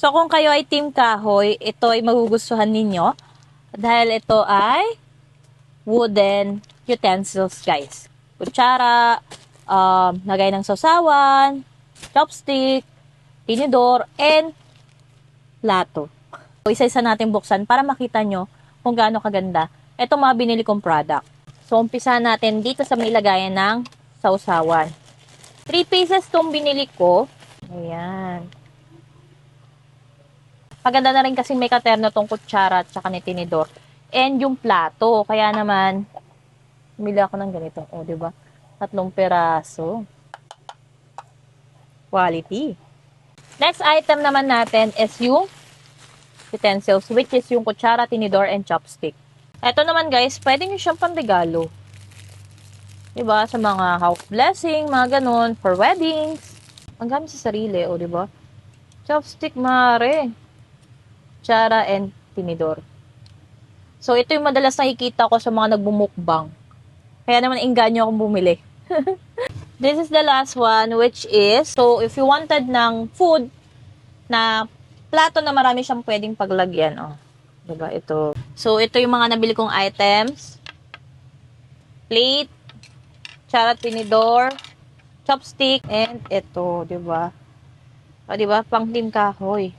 So kung kayo ay team kahoy, ito ay magugustuhan ninyo dahil ito ay wooden utensils, guys. Kutsara, um, lagay ng sausawan, chopstick, tinidor, and plato. So, isa-isa natin buksan para makita nyo kung gaano kaganda ito mga binili kong product. So, umpisa natin dito sa may ng sausawan. 3 pieces tong binili ko. Ayan. Paganda na rin kasi may katerno tong kutsara at saka ni tinidor. And yung plato. Kaya naman, bumili ako ng ganito. O, di ba? Tatlong peraso. Quality. Next item naman natin is yung utensils, which is yung kutsara, tinidor, and chopstick. Ito naman guys, pwede nyo siyang panregalo. Diba? Sa mga house blessing, mga ganun, for weddings. Ang gamit sa sarili, o diba? Chopstick, mare. Kutsara, and tinidor. So, ito yung madalas nakikita ko sa mga nagbumukbang. Kaya naman inganyo akong bumili. This is the last one, which is, so if you wanted ng food na plato na marami siyang pwedeng paglagyan, oh. Diba? Ito. So, ito yung mga nabili kong items. Plate, charat tinidor, chopstick, and ito, diba? O, diba? Pang team kahoy.